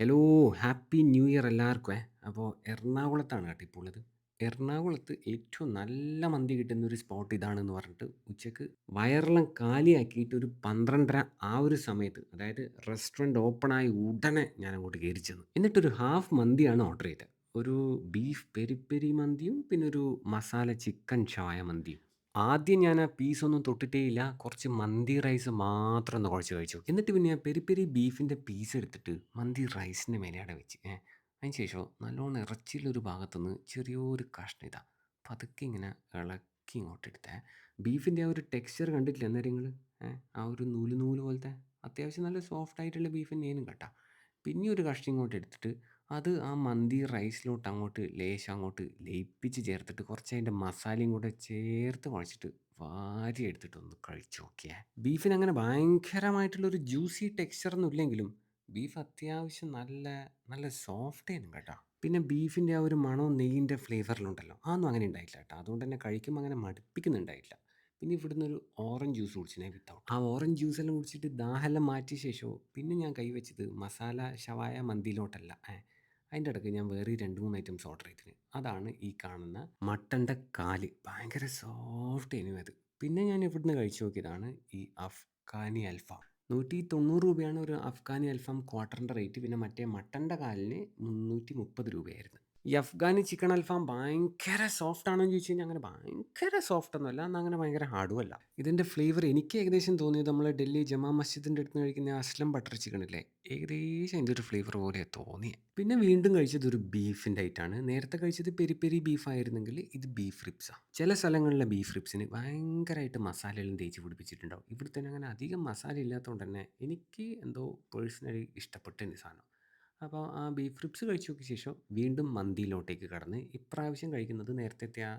Hello! Happy new year എല്ലാവർക്കും ഏ അപ്പോൾ എറണാകുളത്താണ് കേട്ടോ ഇപ്പോൾ ഉള്ളത്. എറണാകുളത്ത് ഏറ്റവും നല്ല മന്തി കിട്ടുന്ന ഒരു സ്പോട്ട് ഇതാണെന്ന് പറഞ്ഞിട്ട് ഉച്ചയ്ക്ക് വയറെല്ലാം കാലിയാക്കിയിട്ട് ഒരു 12:30 ആ ഒരു സമയത്ത് അതായത് റെസ്റ്റോറന്റ് ആയി ഉടനെ ഞാൻ അങ്ങോട്ട് കയറി ചെന്നു. എന്നിട്ടൊരു ഹാഫ് മന്തിയാണ് ഓർഡർ ചെയ്തത്. ഒരു ബീഫ് പെരി പെരി മന്തിയും പിന്നെ ഒരു മസാല ചിക്കൻ ചായ മന്തിയും. ആദ്യം ഞാൻ ആ പീസൊന്നും തൊട്ടിട്ടേ ഇല്ല. കുറച്ച് മന്തി റൈസ് മാത്രം ഒന്ന് കുഴച്ച് കഴിച്ചു. എന്നിട്ട് പിന്നെ ഞാൻ പെരി പെരി ബീഫിന്റെ പീസ് എടുത്തിട്ട് മന്തി റൈസിന്റെ മേലെയാണ് വെച്ച്. ഏഹ്. അതിന് ശേഷം നല്ലോണം ഇറച്ചിയിലൊരു ഭാഗത്തുനിന്ന് ചെറിയൊരു കഷ്ണം ഇതാ പതുക്കെ ഇങ്ങനെ ഇളക്കി ഇങ്ങോട്ട് എടുത്തേ. ബീഫിന്റെ ആ ഒരു ടെക്സ്ചർ കണ്ടിട്ടില്ലേ അന്നേരം നിങ്ങൾ? ആ ഒരു നൂൽ നൂൽ പോലത്തെ അത്യാവശ്യം നല്ല സോഫ്റ്റ് ആയിട്ടുള്ള ബീഫ് തന്നെയാണ് കേട്ടോ. പിന്നെ ഒരു കഷ്ണം ഇങ്ങോട്ട് എടുത്തിട്ട് അത് ആ മന്തി റൈസിലോട്ട് അങ്ങോട്ട് ലേശം അങ്ങോട്ട് ലയിപ്പിച്ച് ചേർത്തിട്ട് കുറച്ച് അതിന്റെ മസാലയും കൂടെ ചേർത്ത് കുഴച്ചിട്ട് വാരി എടുത്തിട്ട് ഒന്ന് കഴിച്ചു നോക്കിയേ. ബീഫിന് അങ്ങനെ ഭയങ്കരമായിട്ടുള്ളൊരു ജ്യൂസി ടെക്സ്ചർ ഒന്നും ഇല്ലെങ്കിലും ബീഫ് അത്യാവശ്യം നല്ല നല്ല സോഫ്റ്റ് ആയിരുന്നു കേട്ടോ. പിന്നെ ബീഫിന്റെ ആ ഒരു മണവും നെയ്യിന്റെ ഫ്ലേവറിലുണ്ടല്ലോ അതൊന്നും അങ്ങനെ ഉണ്ടായിട്ടില്ല കേട്ടോ. അതുകൊണ്ട് തന്നെ കഴിക്കുമ്പോൾ അങ്ങനെ മടുപ്പിക്കുന്നുണ്ടായിട്ടില്ല. പിന്നെ ഇവിടുന്ന് ഒരു ഓറഞ്ച് ജ്യൂസ് കുടിച്ചിനെ വിത്തൗട്ട്. ആ ഓറഞ്ച് ജ്യൂസ് എല്ലാം കുടിച്ചിട്ട് ദാഹെല്ലാം മാറ്റിയ ശേഷമോ പിന്നെ ഞാൻ കൈവച്ചത് മസാല ഷവായ മന്തിയിലോട്ടല്ല. ഏഹ്. അതിന്റെ ഇടയ്ക്ക് ഞാൻ വേറെ 2, 3 ഐറ്റംസ് ഓർഡർ ചെയ്തിന്. അതാണ് ഈ കാണുന്ന മട്ടന്റെ കാൽ. ഭയങ്കര സോഫ്റ്റ് ആയിരുന്നു അത്. പിന്നെ ഞാൻ ഇവിടുന്ന് കഴിച്ചു നോക്കിയതാണ് ഈ അഫ്ഗാനി അൽഫാം. രൂ. 190 ഒരു അഫ്ഗാനി അൽഫാം ക്വാർട്ടറിന്റെ റേറ്റ്. പിന്നെ മറ്റേ മട്ടന്റെ കാലിന് മുന്നൂറ്റി മുപ്പത് രൂപയായിരുന്നു. ഈ അഫ്ഗാനി ചിക്കൻ അൽഫാം ഭയങ്കര സോഫ്റ്റ് ആണോ എന്ന് ചോദിച്ചു കഴിഞ്ഞാൽ അങ്ങനെ ഭയങ്കര സോഫ്റ്റ് ഒന്നുമല്ല. എന്നാൽ അങ്ങനെ ഭയങ്കര ഹാർഡും അല്ല. ഇതിന്റെ ഫ്ലേവർ എനിക്ക് ഏകദേശം തോന്നിയത് നമ്മൾ ഡൽഹി ജമാ മസ്ജിദിന്റെ അടുത്ത് കഴിക്കുന്ന അസ്ലം ബട്ടർ ചിക്കൻ ഇല്ലേ? ഏകദേശം അതിന്റെ ഒരു ഫ്ലേവർ പോലെ തോന്നിയത്. പിന്നെ വീണ്ടും കഴിച്ചത് ഒരു ബീഫിന്റെ ഐറ്റമാണ്. നേരത്തെ കഴിച്ചത് പെരി പെരി ബീഫായിരുന്നെങ്കിൽ ഇത് ബീഫ് റിപ്സാണ് ചില സ്ഥലങ്ങളിലെ ബീഫ് റിപ്സിന് ഭയങ്കരമായിട്ട് മസാലയെല്ലാം തേച്ച് പിടിപ്പിച്ചിട്ടുണ്ടാവും. ഇവിടെ തന്നെ അങ്ങനെ അധികം മസാല ഇല്ലാത്തതുകൊണ്ട് തന്നെ എനിക്ക് എന്തോ പേഴ്സണലി ഇഷ്ടപ്പെട്ട സാധനം. അപ്പോൾ ആ ബീഫ് റിബ്സ് കഴിച്ചു നോക്കിയ ശേഷം വീണ്ടും മന്തിയിലോട്ടേക്ക് കടന്ന് ഇപ്രാവശ്യം കഴിക്കുന്നത് നേരത്തെത്തെ ആ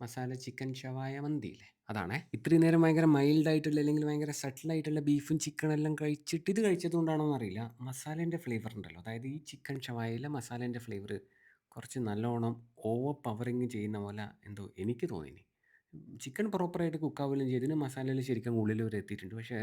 മസാല ചിക്കൻ ഷവായ മന്തിയില്ലേ അതാണ് ഇത്രയും നേരം ഭയങ്കര മൈൽഡായിട്ടുള്ള അല്ലെങ്കിൽ ഭയങ്കര സട്ടിൽ ആയിട്ടുള്ള ബീഫും ചിക്കനും എല്ലാം കഴിച്ചിട്ട് ഇത് കഴിച്ചത് കൊണ്ടാണോ എന്നറിയില്ല. മസാലേന്റെ ഫ്ലേവർ ഉണ്ടല്ലോ അതായത് ഈ ചിക്കൻ ഷവായയിലെ മസാലേന്റെ ഫ്ലേവർ കുറച്ച് നല്ലോണം ഓവർ പവറിങ് ചെയ്യുന്ന പോലെ എന്തോ എനിക്ക് തോന്നിനി. ചിക്കൻ പ്രോപ്പറായിട്ട് കുക്കാവുകയും ചെയ്തിന് മസാലയിൽ ശരിക്കും ഉള്ളിൽ വരെ എത്തിയിട്ടുണ്ട്. പക്ഷേ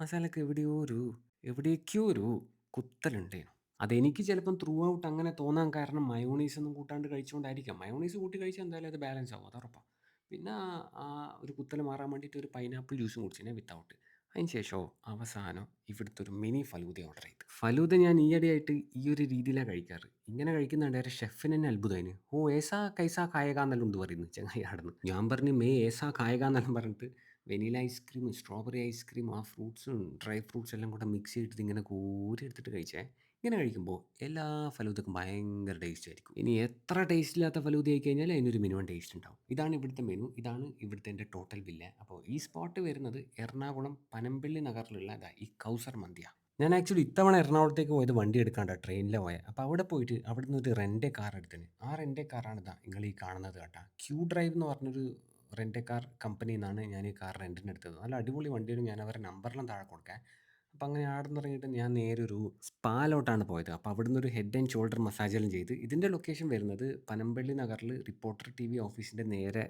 മസാലയ്ക്ക് എവിടെയോ ഒരു എവിടേക്കോ ഒരു കുത്തലുണ്ടേനു. അതെനിക്ക് ചിലപ്പം ത്രൂ ഔട്ട് അങ്ങനെ തോന്നാൻ കാരണം മയോണൈസ് ഒന്നും കൂട്ടാണ്ട് കഴിച്ചുകൊണ്ടായിരിക്കാം. മയോണൈസ് കൂട്ടി കഴിച്ചാൽ എന്തായാലും അത് ബാലൻസ് ആവും. അത് ഉറപ്പാ. പിന്നെ ആ ഒരു കുത്തൽ മാറാൻ വേണ്ടിയിട്ട് ഒരു പൈനാപ്പിൾ ജ്യൂസും കുടിച്ചിന് വിത്തൗട്ട്. അതിന് ശേഷമോ അവസാനം ഇവിടുത്തെ ഒരു മിനി ഫലൂദ ഓർഡർ ചെയ്തു. ഫലൂദ ഞാൻ ഈയിടെയായിട്ട് ഈ ഒരു രീതിയിലാണ് കഴിക്കാറ്. ഇങ്ങനെ കഴിക്കുന്നുണ്ട് കണ്ടേരം ഷെഫിന് തന്നെ അത്ഭുതമായിന്. ഓ ഏസാ കൈസാ ഖായേഗാ എന്നെല്ലാം ഉണ്ട് പറയുന്നു ചങ്ങായി അവിടുന്ന്. ഞാൻ പറഞ്ഞു മേ ഏസാ ഖായേഗാ എന്നെല്ലാം പറഞ്ഞിട്ട് വെനില ഐസ്ക്രീം, സ്ട്രോബെറി ഐസ്ക്രീം ആ ഫ്രൂട്ട്സും ഡ്രൈ ഫ്രൂട്ട്സ് എല്ലാം കൂടെ മിക്സ് ചെയ്തിട്ട് ഇങ്ങനെ കോരി എടുത്തിട്ട് കഴിച്ചേ. ഇങ്ങനെ കഴിക്കുമ്പോൾ എല്ലാ ഫലൂദക്കും ഭയങ്കര ടേസ്റ്റ് ആയിരിക്കും. ഇനി എത്ര ടേസ്റ്റ് ഇല്ലാത്ത ഫലൂദ ആയി കഴിഞ്ഞാൽ അതിനൊരു മിനിമം ടേസ്റ്റ് ഉണ്ടാവും. ഇതാണ് ഇവിടുത്തെ മെനു. ഇതാണ് ഇവിടുത്തെ എന്റെ ടോട്ടൽ ബില്ല്. അപ്പോൾ ഈ സ്പോട്ട് വരുന്നത് എറണാകുളം പനമ്പള്ളി നഗറിലുള്ള ഈ കൗസർ മന്തിയ ഞാൻ ആക്ച്വലി ഇത്തവണ എറണാകുളത്തേക്ക് പോയത് വണ്ടി എടുക്കാണ്ട ട്രെയിനിലെ പോയത്. അപ്പോൾ അവിടെ പോയിട്ട് അവിടെ നിന്ന് ഒരു റെന്റെ കാർ എടുത്തിന്. ആ റെന്റെ കാറാണ് ഇതാ നിങ്ങൾ ഈ കാണുന്നത് കേട്ടോ. ക്യൂ ഡ്രൈവ് എന്ന് പറഞ്ഞൊരു റെന്റ് കാർ കമ്പനിയിൽ നിന്നാണ് ഞാൻ ഈ കാർ റെന്റിന് എടുത്തത്. നല്ല അടിപൊളി വണ്ടിയാണ്. ഞാൻ അവരുടെ നമ്പറിലും താഴെ കൊടുക്കാം. അപ്പോൾ അങ്ങനെ അവിടുന്ന് ഇറങ്ങിയിട്ട് ഞാൻ നേരെ ഒരു സ്പാലോട്ടാണ് പോയത്. അപ്പോൾ അവിടുന്ന് ഒരു ഹെഡ് ആൻഡ് ഷോൾഡർ മസാജ് എല്ലാം ചെയ്ത് ഇതിന്റെ ലൊക്കേഷൻ വരുന്നത് പനമ്പള്ളി നഗറിൽ റിപ്പോർട്ടർ ടി വി ഓഫീസിന്റെ നേരെ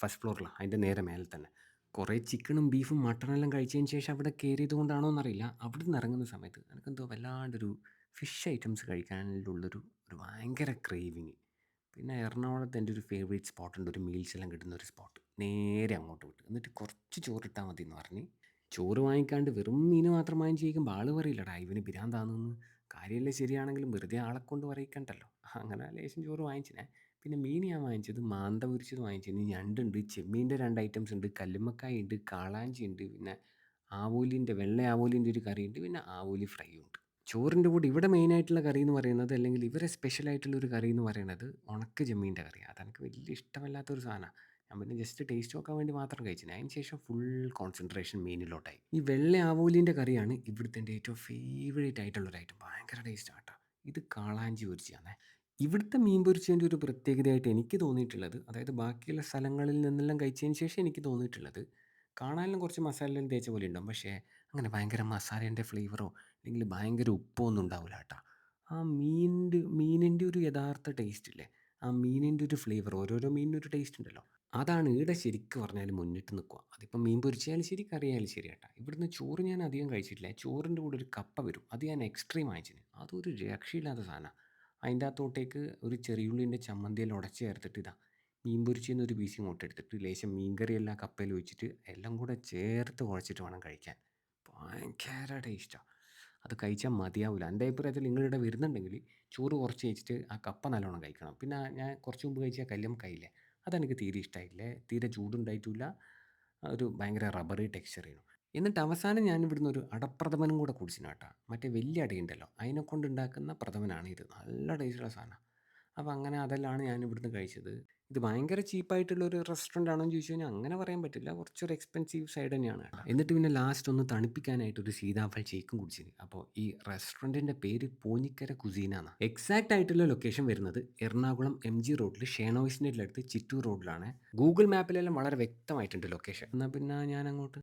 ഫസ്റ്റ് ഫ്ലോറിലാണ്. അതിന്റെ നേരെ മേലെ തന്നെ. കുറേ ചിക്കനും ബീഫും മട്ടണെല്ലാം കഴിച്ചതിന് ശേഷം അവിടെ കയറിയത് കൊണ്ടാണോ എന്നറിയില്ല. നിന്ന് ഇറങ്ങുന്ന സമയത്ത് എനിക്കെന്തോ വല്ലാണ്ടൊരു ഫിഷ് ഐറ്റംസ് കഴിക്കാനുള്ളൊരു ഒരു ഭയങ്കര ക്രേവിങ്. പിന്നെ എറണാകുളത്ത് എന്റെ ഒരു ഫേവറേറ്റ് സ്പോട്ട് ഉണ്ട്. ഒരു മീൽസ് എല്ലാം കിട്ടുന്ന ഒരു സ്പോട്ട്. നേരെ അങ്ങോട്ട് വിട്ടു. എന്നിട്ട് കുറച്ച് ചോറിട്ടാൽ മതി എന്ന് പറഞ്ഞ് ചോറ് വാങ്ങിക്കാണ്ട് വെറും മീൻ മാത്രം വാങ്ങിച്ച് കഴിക്കുമ്പോൾ ആൾ പറയില്ലടാ ഇവന് പിരാന്താണെന്ന്. കാര്യമല്ലേ ശരിയാണെങ്കിലും വെറുതെ കൊണ്ട് പറയിക്കണ്ടല്ലോ. അങ്ങനെ ലേശം ചോറ് വാങ്ങിച്ചിനെ. പിന്നെ മീൻ ഞാൻ വാങ്ങിച്ചത് മാന്ത പൊരിച്ചത് വാങ്ങിച്ചത് ഞണ്ടുണ്ട്, ചെമ്മീന്റെ രണ്ട് ഐറ്റംസ് ഉണ്ട്, കല്ലുമ്മക്കായ ഉണ്ട്, കാളാഞ്ചി ഉണ്ട്, പിന്നെ ആവോലിന്റെ വെള്ള ആവോലിന്റെ ഒരു കറിയുണ്ട്, പിന്നെ ആവോലി ഫ്രൈ ഉണ്ട്. ചോറിന്റെ കൂടെ ഇവിടെ മെയിനായിട്ടുള്ള കറി എന്ന് പറയുന്നത് അല്ലെങ്കിൽ ഇവരെ സ്പെഷ്യൽ ആയിട്ടുള്ള ഒരു കറി എന്ന് പറയുന്നത് ഉണക്ക ചെമ്മീന്റെ കറിയാണ്. അതെനിക്ക് വലിയ ഇഷ്ടമല്ലാത്തൊരു സാധനമാണ്. ഞാൻ പിന്നെ ജസ്റ്റ് ടേസ്റ്റ് നോക്കാൻ വേണ്ടി മാത്രം കഴിച്ചിന്. അതിന് ശേഷം ഫുൾ കോൺസെൻട്രേഷൻ മീനിലോട്ടായി. ഈ വെള്ള ആവോലിന്റെ കറിയാണ് ഇവിടുത്തെ ഏറ്റവും ഫേവറേറ്റ് ആയിട്ടുള്ള ഒരു ഐറ്റം. ഭയങ്കര ടേസ്റ്റാണ് കേട്ടോ. ഇത് കാളാഞ്ചി പൊരിച്ചതാണേ. ഇവിടുത്തെ മീൻ പൊരിച്ചതിന്റെ ഒരു പ്രത്യേകതയായിട്ട് എനിക്ക് തോന്നിയിട്ടുള്ളത് അതായത് ബാക്കിയുള്ള സ്ഥലങ്ങളിൽ നിന്നെല്ലാം കഴിച്ചതിന് ശേഷം എനിക്ക് തോന്നിയിട്ടുള്ളത് കാണാനെല്ലാം കുറച്ച് മസാലയെല്ലാം തേച്ച പോലെ ഉണ്ടാവും. പക്ഷേ അങ്ങനെ ഭയങ്കര മസാലേന്റെ ഫ്ലേവറോ അല്ലെങ്കിൽ ഭയങ്കര ഉപ്പോ ഒന്നും ഉണ്ടാവില്ല കേട്ടോ. ആ മീനിന്റെ മീനിന്റെ ഒരു യഥാർത്ഥ ടേസ്റ്റ് ഇല്ലേ? ആ മീനിന്റെ ഒരു ഫ്ലേവർ ഓരോരോ മീനിന്റെ ഒരു ടേസ്റ്റ് ഉണ്ടല്ലോ. അതാണ് ഇവിടെ ശരിക്ക് പറഞ്ഞാൽ മുന്നിട്ട് നിൽക്കുക. അതിപ്പം മീൻ പൊരിച്ചാലും ശരി കറിയായാലും ശരി കേട്ടോ. ഇവിടുന്ന് ചോറ് ഞാൻ അധികം കഴിച്ചിട്ടില്ല. ചോറിന്റെ കൂടെ ഒരു കപ്പ വരും. അത് ഞാൻ എക്സ്ട്രീം വാങ്ങിച്ചിന് അതൊരു രക്ഷയില്ലാത്ത സാധനമാണ് അതിന്റെ അകത്തോട്ടേക്ക് ഒരു ചെറിയുള്ളിന്റെ ചമ്മന്തിയിൽ ഉടച്ച് ചേർത്തിട്ട് ഇതാ മീൻ പൊരിച്ചെന്നൊരു പീസ് ഇങ്ങോട്ട് എടുത്തിട്ട് ലേശം മീൻകറിയെല്ലാം കപ്പയിൽ ഒഴിച്ചിട്ട് എല്ലാം കൂടെ ചേർത്ത് കുഴച്ചിട്ട് വേണം കഴിക്കാൻ. ഭയങ്കര ഇഷ്ടമാണ് അത് കഴിച്ചാൽ മതിയാവില്ല എന്റെ അഭിപ്രായത്തിൽ നിങ്ങളിവിടെ വരുന്നുണ്ടെങ്കിൽ ചോറ് കുറച്ച് കഴിച്ചിട്ട് ആ കപ്പ നല്ലോണം കഴിക്കണം. പിന്നെ ഞാൻ കുറച്ച് മുമ്പ് കഴിച്ച കല്ലും കയ്യില്ലേ അതെനിക്ക് തീരെ ഇഷ്ടമായില്ലേ തീരെ ചൂടുണ്ടായിട്ടില്ല. ഒരു ഭയങ്കര റബ്ബറി ടെക്സ്ചറേനു എന്നിട്ട് അവസാനം ഞാൻ ഇവിടുന്ന് ഒരു അടപ്രഥമനും കൂടെ കുടിച്ചിന് കേട്ടോ. മറ്റേ വലിയ അടയുണ്ടല്ലോ അതിനെ കൊണ്ടുണ്ടാക്കുന്ന പ്രഥമനാണ് ഇത്. നല്ല ടേസ്റ്റുള്ള സാധനമാണ് അപ്പോൾ അങ്ങനെ അതെല്ലാം ഞാൻ ഇവിടുന്ന് കഴിച്ചത്. ഇത് ഭയങ്കര ചീപ്പായിട്ടുള്ളൊരു റെസ്റ്റോറന്റ് ആണോ എന്ന് ചോദിച്ചു കഴിഞ്ഞാൽ അങ്ങനെ പറയാൻ പറ്റില്ല. കുറച്ചൊരു എക്സ്പെൻസീവ് സൈഡ് തന്നെയാണ്. കേട്ടോ എന്നിട്ട് പിന്നെ ലാസ്റ്റ് ഒന്ന് തണുപ്പിക്കാനായിട്ട് ഒരു സീതാഫൽ ഷേക്കും കുടിച്ചിന്. അപ്പോൾ ഈ റെസ്റ്റോറന്റിന്റെ പേര് പോഞ്ഞിക്കര കുസീനാണ് എക്സാക്ട് എക്സാക്റ്റ് ആയിട്ടുള്ള ലൊക്കേഷൻ വരുന്നത് എറണാകുളം എം ജി റോഡിൽ ഷേണോയിസിന്റെ അടുത്ത് ചിറ്റൂർ റോഡിലാണ് ഗൂഗിൾ മാപ്പിലെല്ലാം വളരെ വ്യക്തമായിട്ടുണ്ട് ലൊക്കേഷൻ എന്നാൽ പിന്നെ ഞാൻ അങ്ങോട്ട്